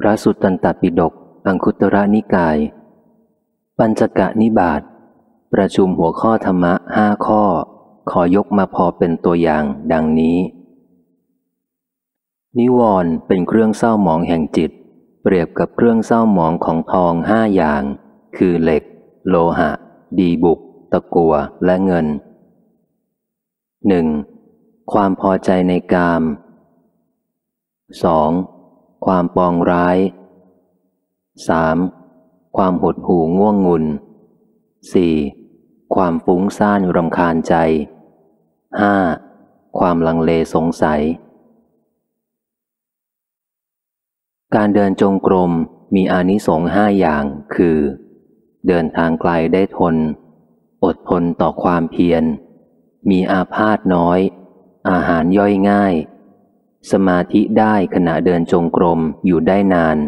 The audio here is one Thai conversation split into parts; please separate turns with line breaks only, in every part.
พระสุตตันตปิฎกอังคุตระนิกาย ปัญจกะนิบาตประชุมหัวข้อธรรมะห้าข้อ ขอยกมาพอเป็นตัวอย่างดังนี้ นิวรณ์เป็นเครื่องเศร้าหมองแห่งจิต เปรียบกับเครื่องเศร้าหมองของทองห้าอย่าง คือเหล็ก โลหะ ดีบุก ตะกัวและเงินหนึ่งความพอใจในกาม 2. ความปองร้าย 3. ความหดหู่ง่วงงุน 4. ความฟุ้งซ่านรำคาญใจ 5. ความลังเลสงสัย การเดินจงกรมมีอานิสงส์ห้าอย่างคือ เดินทางไกลได้ทน อดทนต่อความเพียร มีอาพาธน้อย อาหารย่อยง่าย สมาธิได้ขณะเดินจงกรมอยู่ได้นาน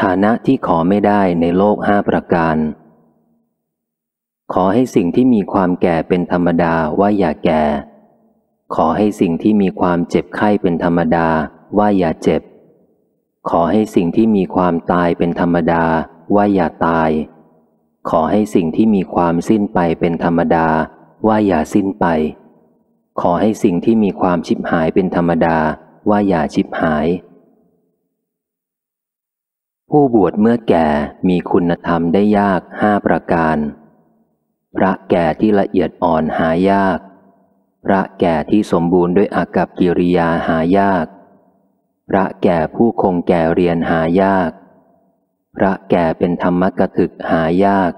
ฐานะที่ขอไม่ได้ในโลกห้าประการ ขอให้สิ่งที่มีความแก่เป็นธรรมดาว่าอย่าแก่ ขอให้สิ่งที่มีความเจ็บไข้เป็นธรรมดาว่าอย่าเจ็บ ขอให้สิ่งที่มีความตายเป็นธรรมดาว่าอย่าตาย ขอให้สิ่งที่มีความสิ้นไปเป็นธรรมดาว่าอย่าสิ้นไป ขอให้สิ่งที่มีความชิบหายเป็นธรรมดาว่าอย่าชิบหาย ผู้บวชเมื่อแก่มีคุณธรรมได้ยากห้าประการ พระแก่ที่ละเอียดอ่อนหายาก พระแก่ที่สมบูรณ์ด้วยอากับกิริยาหายาก พระแก่ผู้คงแก่เรียนหายาก พระแก่เป็นธรรมกถึกหายาก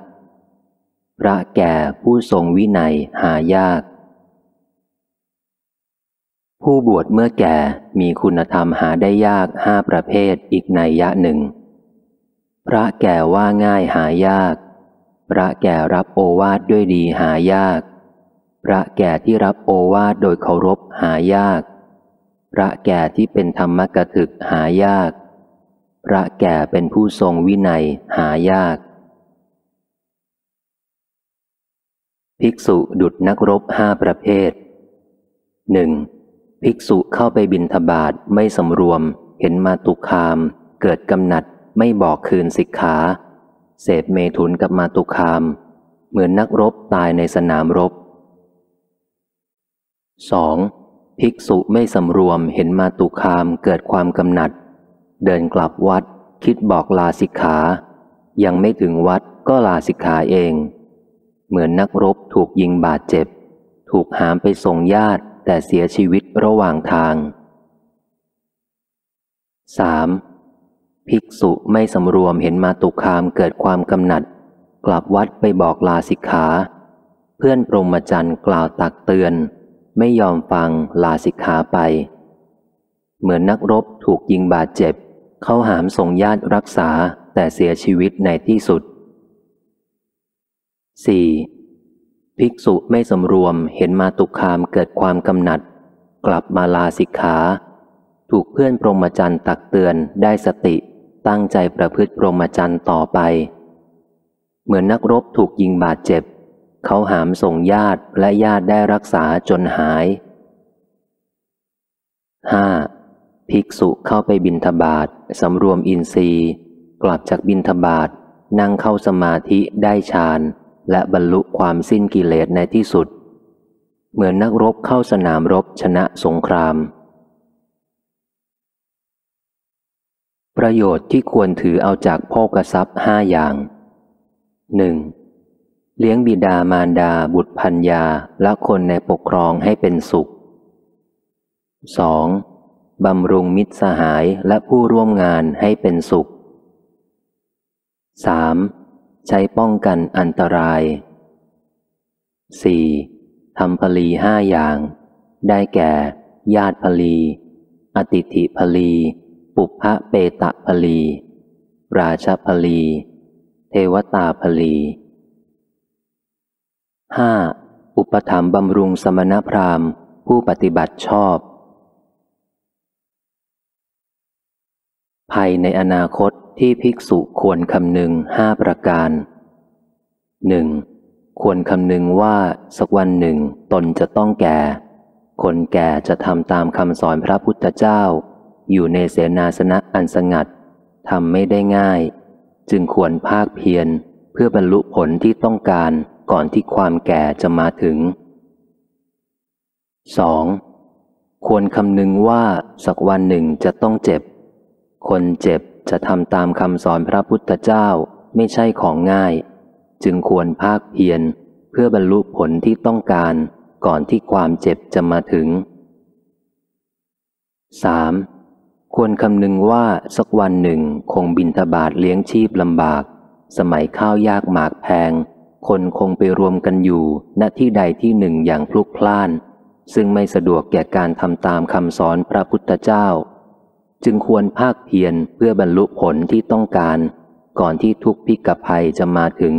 พระแก่ผู้ทรงวินัยหายาก ผู้บวชเมื่อแก่มีคุณธรรมหาได้ยากห้าประเภทอีกในยะหนึ่ง พระแก่ว่าง่ายหายาก พระแก่รับโอวาทด้วยดีหายาก พระแก่ที่รับโอวาทโดยเคารพหายาก พระแก่ที่เป็นธรรมกถึกหายาก พระแก่เป็นผู้ทรงวินัยหายาก ภิกษุดุดนักรบห้าประเภทหนึ่ง ภิกษุเข้าไปบินทบาทไม่สำรวม เห็นมาตุคาม เกิดกำหนัดไม่บอกคืนสิกขาเสพเมถุนกับมาตุคาม เหมือนนักรบตายในสนามรบ 2. ภิกษุไม่สำรวมเห็นมาตุคามเกิดความกำหนัด เดินกลับวัด คิดบอกลาสิกขา ยังไม่ถึงวัดก็ลาสิกขาเอง เหมือนนักรบถูกยิงบาดเจ็บ ถูกหามไปส่งญาติ แต่เสียชีวิตระหว่างทาง 3. ภิกษุไม่สำรวมเห็นมาตุคามเกิดความกำหนัด กลับวัดไปบอกลาสิกขา เพื่อนปรมจันทร์กล่าวตักเตือน ไม่ยอมฟังลาสิกขาไป เหมือนนักรบถูกยิงบาดเจ็บ เข้าหามส่งญาติรักษาแต่เสียชีวิตในที่สุด 4. ภิกษุไม่สำรวมเห็นมาตุคามเกิดความกำหนัด กลับมาลาสิกขา ถูกเพื่อนปรมจันตักเตือนได้สติ ตั้งใจประพฤติปรมจันต่อไป เหมือนนักรบถูกยิงบาดเจ็บ เขาหามส่งญาติและญาติได้รักษาจนหาย 5. ภิกษุเข้าไปบินทบาทสำรวมอินทรีย์ กลับจากบินทบาทนั่งเข้าสมาธิได้ฌาน และบรรลุความสิ้นกิเลสในที่สุด เหมือนนักรบเข้าสนามรบชนะสงคราม ประโยชน์ที่ควรถือเอาจากโภกทรัพย์ห้าอย่างหนึ่งเลี้ยงบิดามารดาบุตรพัญญาและคนในปกครองให้เป็นสุข 2. บำรุงมิตรสหายและผู้ร่วมงานให้เป็นสุข 3. ใช้ป้องกันอันตราย 4. ทำพลีห้าอย่าง ได้แก่ ญาติพลี อติถิพลี ปุพพะเปตะพลี ราชพลี เทวตาพลี 5. อุปธรรมบำรุงสมณพราหมณ์ ผู้ปฏิบัติชอบ ภัยในอนาคต ที่ภิกษุควรคำนึงห้าประการหนึ่งควรคำนึงว่าสักวันหนึ่งตนจะต้องแก่ คนแก่จะทำตามคำสอนพระพุทธเจ้า อยู่ในเสนาสนะอันสงัดทำไม่ได้ง่าย จึงควรภาคเพียรเพื่อบรรลุผลที่ต้องการก่อนที่ความแก่จะมาถึง 2. ควรคำนึงว่าสักวันหนึ่งจะต้องเจ็บ คนเจ็บ จะทำตามคำสอนพระพุทธเจ้าไม่ใช่ของง่าย จึงควรภาคเพียรเพื่อบรรลุผลที่ต้องการก่อนที่ความเจ็บจะมาถึง 3. ควรคำนึงว่าสักวันหนึ่งคงบินทบาทเลี้ยงชีพลำบาก สมัยข้าวยากหมากแพง คนคงไปรวมกันอยู่ณที่ใดที่หนึ่งอย่างพลุกพล่าน ซึ่งไม่สะดวกแก่การทำตามคำสอนพระพุทธเจ้า จึงควรภาคเพียรเพื่อบรรลุผลที่ต้องการ ก่อนที่ทุกพิกภัยจะมาถึง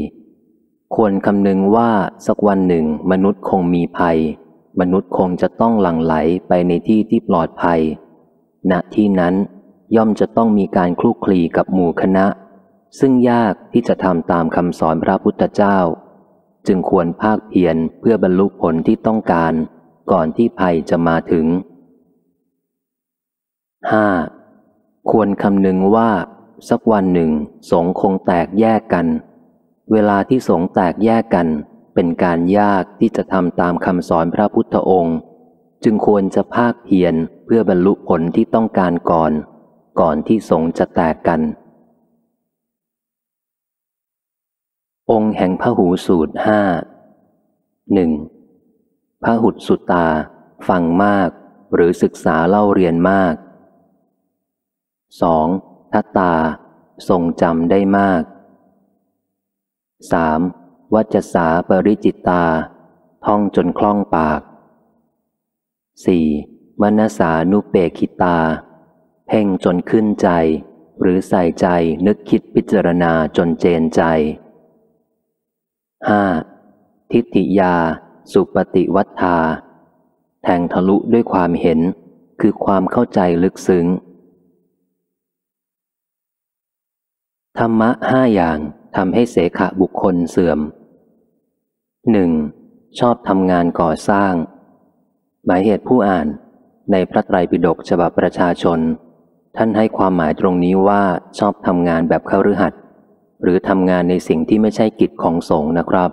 4. ควรคำนึงว่าสักวันหนึ่งมนุษย์คงมีภัย มนุษย์คงจะต้องหลั่งไหลไปในที่ที่ปลอดภัย ณ ที่นั้นย่อมจะต้องมีการคลุกคลีกับหมู่คณะ ซึ่งยากที่จะทำตามคำสอนพระพุทธเจ้า จึงควรภาคเพียรเพื่อบรรลุผลที่ต้องการ ก่อนที่ภัยจะมาถึง 5. ควรคำนึงว่า สักวันหนึ่ง สงคงแตกแยกกัน เวลาที่สงแตกแยกกัน เป็นการยากที่จะทำตามคำสอนพระพุทธองค์ จึงควรจะภาคเพียรเพื่อบรรลุผลที่ต้องการก่อน ก่อนที่สงจะแตกกัน องค์แห่งพระหูสูตรห้าหนึ่ง พระหุดสุตา ฟังมาก หรือศึกษาเล่าเรียนมาก 2. ทัตตา ทรงจำได้มาก 3. วัจสาปริจิตตา ท่องจนคล่องปาก 4. มนสานุเปกิตา เพ่งจนขึ้นใจ หรือใส่ใจนึกคิดพิจารณาจนเจนใจ 5. ทิฏฐิยา สุปฏิวัฏฐาแทงทะลุด้วยความเห็น คือความเข้าใจลึกซึ้ง ธรรมะห้าอย่างทำให้เสขะบุคคลเสื่อมหนึ่งชอบทำงานก่อสร้าง หมายเหตุผู้อ่านในพระไตรปิฎกฉบับประชาชน ท่านให้ความหมายตรงนี้ว่าชอบทำงานแบบเข้าฤหัสหรือทำงานในสิ่งที่ไม่ใช่กิจของสงฆ์นะครับ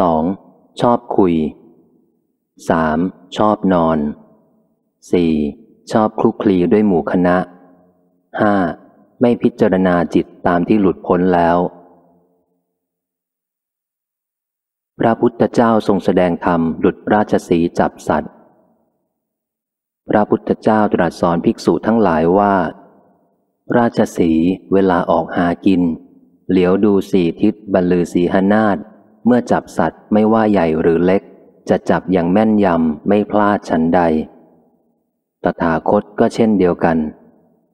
2. ชอบคุย 3. ชอบนอน 4. ชอบคลุกคลีด้วยหมู่คณะ 5. ไม่พิจารณาจิตตามที่หลุดพ้นแล้ว พระพุทธเจ้าทรงแสดงธรรมดุจราชสีจับสัตว์ พระพุทธเจ้าตรัสสอนภิกษุทั้งหลายว่า ราชสีเวลาออกหากิน เหลียวดูสี่ทิศบรรลือสีหนาฏ เมื่อจับสัตว์ไม่ว่าใหญ่หรือเล็ก จะจับอย่างแม่นยำไม่พลาดฉันใด ตถาคตก็เช่นเดียวกัน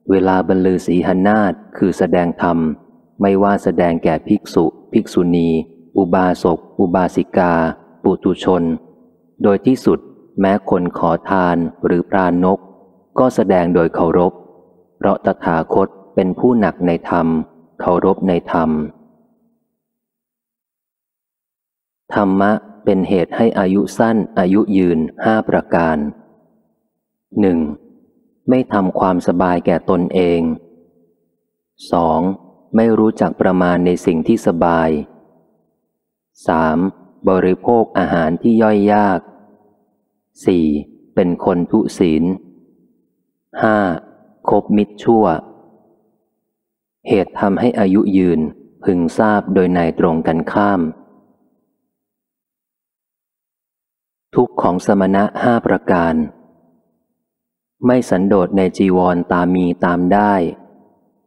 เวลาบรรลือสีหนาฏคือแสดงธรรม ไม่ว่าแสดงแก่ภิกษุ ภิกษุณี อุบาสก อุบาสิกา ปุตุชน โดยที่สุดแม้คนขอทานหรือปรานก ก็แสดงโดยเคารพ เพราะตถาคตเป็นผู้หนักในธรรม เคารพในธรรม ธรรมะเป็นเหตุให้อายุสั้นอายุยืนห้าประการหนึ่งไม่ทำความสบายแก่ตนเอง 2. ไม่รู้จักประมาณในสิ่งที่สบาย 3. บริโภคอาหารที่ย่อยยาก 4. เป็นคนทุศีล 5. คบมิตรชั่ว เหตุทำให้อายุยืนพึงทราบโดยในตรงกันข้าม ทุกของสมณะห้าประการ ไม่สันโดษในจีวรตามมีตามได้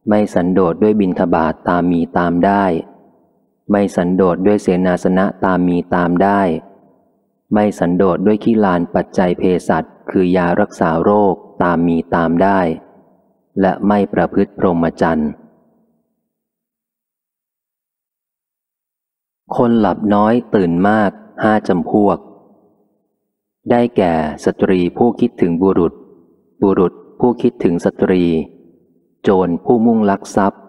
ไม่สันโดษด้วยบินทบาทตามมีตามได้ ไม่สันโดษด้วยเสนาสนะตามมีตามได้ ไม่สันโดษด้วยขี้ลานปัจจัยเภสัชคือยารักษาโรคตามมีตามได้ และไม่ประพฤติพรหมจรรย์คนหลับน้อยตื่นมากห้าจำพวก ได้แก่สตรีผู้คิดถึงบุรุษ บุรุษผู้คิดถึงสตรี โจรผู้มุ่งลักทรัพย์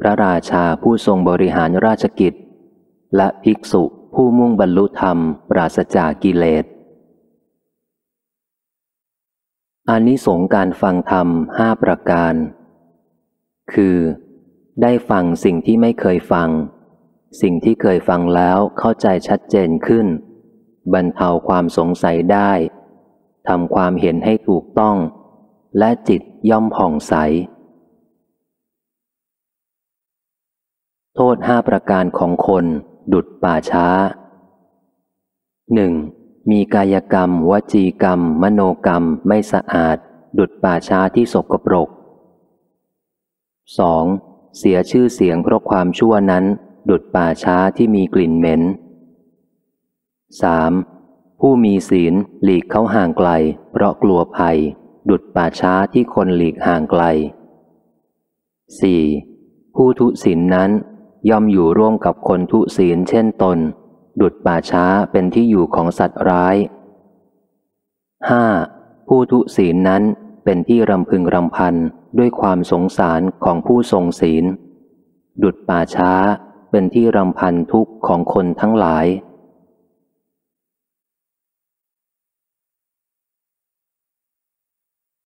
พระราชาผู้ทรงบริหารราชกิจ และภิกษุผู้มุ่งบรรลุธรรม ปราศจากกิเลสอานิสงส์การฟังธรรมห้าประการ คือ ได้ฟังสิ่งที่ไม่เคยฟัง สิ่งที่เคยฟังแล้วเข้าใจชัดเจนขึ้น บรรเทาความสงสัยได้ทำความเห็นให้ถูกต้อง และจิตย่อมผ่องใส โทษห้าประการของคนดุดป่าช้าหนึ่งมีกายกรรม วจีกรรม มโนกรรมไม่สะอาด ดุดป่าช้าที่สกปรก 2. เสียชื่อเสียงเพราะความชั่วนั้น ดุดป่าช้าที่มีกลิ่นเหม็น 3. ผู้มีศีลหลีกเขาห่างไกล เพราะกลัวภัย ดุดป่าช้าที่คนหลีกห่างไกล 4. ผู้ทุศีลนนั้น ย่อมอยู่ร่วมกับคนทุศีลเช่นตน ดุดป่าช้าเป็นที่อยู่ของสัตว์ร้าย 5. ผู้ทุศีลนนั้นเป็นที่รำพึงรำพันด้วยความสงสารของผู้ทรงศีล ดุดป่าช้าเป็นที่รำพันทุกข์ของคนทั้งหลาย